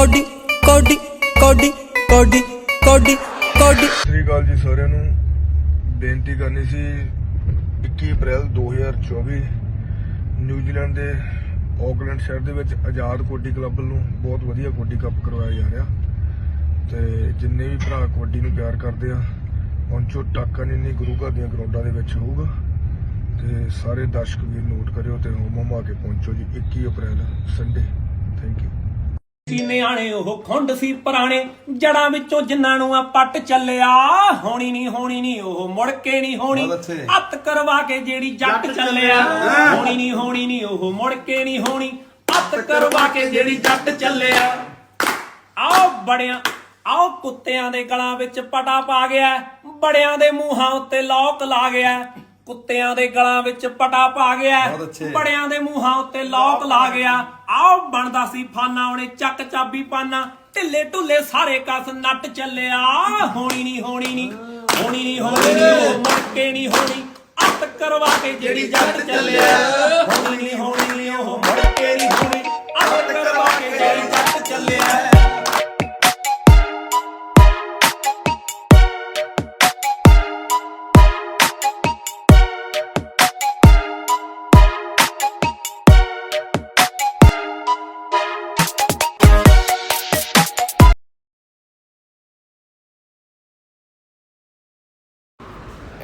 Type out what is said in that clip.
Cody ਕੋਡੀ ਕੋਡੀ ਕੋਡੀ ਕੋਡੀ ਕੋਡੀ। ਸਤਿ ਸ੍ਰੀ ਅਕਾਲ ਜੀ ਸਾਰਿਆਂ ਨੂੰ। ਬੇਨਤੀ ਕਰਨੀ ਸੀ 21 ਅਪ੍ਰੈਲ 2024 ਨਿਊਜ਼ੀਲੈਂਡ ਦੇ ਆਕਲੈਂਡ ਸ਼ਹਿਰ ਦੇ ਵਿੱਚ ਆਜ਼ਾਦ ਕੋਡੀ ਕਲੱਬ ਨੂੰ ਬਹੁਤ ਵਧੀਆ ਕੋਡੀ ਕੱਪ ਕਰਵਾਇਆ ਜਾ ਰਿਹਾ। ਤੇ ਜਿੰਨੇ ਵੀ ਭਰਾ ਕਬੱਡੀ ਨੂੰ ਪਿਆਰ ਕਰਦੇ ਆ ਪਹੁੰਚੋ ਟਾਕਾ ਨੀਨੀ ਗੁਰੂ ਘਰ ਦੀਆਂ ਗਰਾਊਂਡਾਂ ਦੇ ਵਿੱਚ ਹੋਊਗਾ ਤੇ ਸਾਰੇ ਦਰਸ਼ਕ ਵੀ ਨੋਟ ਕਰਿਓ ਤੇ ਹੋਮ ਹੋਮ ਆ ਕੇ ਪਹੁੰਚੋ ਜੀ 21 ਅਪ੍ਰੈਲ ਸੰਡੇ ਥੈਂਕ ਯੂ ਸੀ ਨਿਆਣੇ ਉਹ ਖੁੰਡ ਸੀ ਪੁਰਾਣੇ। ਜੜਾਂ ਵਿੱਚੋਂ ਜਿਨ੍ਹਾਂ ਨੂੰ ਆ ਪੱਟ ਚੱਲਿਆ ਹੋਣੀ ਨਹੀਂ ਹੋਣੀ ਨਹੀਂ ਉਹ ਮੁੜ ਕੇ ਨਹੀਂ ਹੋਣੀ। ਹੱਥ ਕਰਵਾ ਕੇ ਜਿਹੜੀ ਜੱਟ ਚੱਲਿਆ। ਹੋਣੀ ਨਹੀਂ ਹੋਣੀ ਨਹੀਂ ਉਹ ਮੁੜ ਕੇ ਨਹੀਂ ਹੋਣੀ। ਹੱਥ ਕਰਵਾ ਕੇ ਜਿਹੜੀ ਜੱਟ ਚੱਲਿਆ। ਆਓ ਬੜਿਆਂ ਆਓ ਕੁੱਤਿਆਂ ਦੇ ਗਲਾਂ ਵਿੱਚ ਪਟਾ ਪਾ ਗਿਆ। ਬੜਿਆਂ ਦੇ ਮੂੰਹਾਂ ਉੱਤੇ ਲੋਕ ਲਾ ਗਿਆ। ਕੁੱਤਿਆਂ ਦੇ ਗਲਾਂ ਵਿੱਚ ਪਟਾ ਪਾ ਗਿਆ। ਬੜਿਆਂ ਦੇ ਮੂੰਹਾਂ ਉੱਤੇ ਲੋਕ ਲਾ ਗਿਆ। ਆਓ ਬਣਦਾ ਸੀ ਫਾਨਾ ਉਹਨੇ ਚੱਕ ਚਾਬੀ ਪਾਨਾ। ਢਿੱਲੇ ਢੁੱਲੇ ਸਾਰੇ ਕਸ ਨੱਟ ਚੱਲਿਆ। ਹੋਣੀ ਨਹੀਂ ਹੋਣੀ ਨਹੀਂ ਹੋਣੀ ਨਹੀਂ ਹੋਣੀ ਨਹੀਂ ਉਹ ਮੁੜ ਕੇ ਨਹੀਂ ਹੋਣੀ। ਅੱਤ ਕਰਵਾ ਕੇ ਜਿਹੜੀ ਜੱਟ ਚੱਲਿਆ।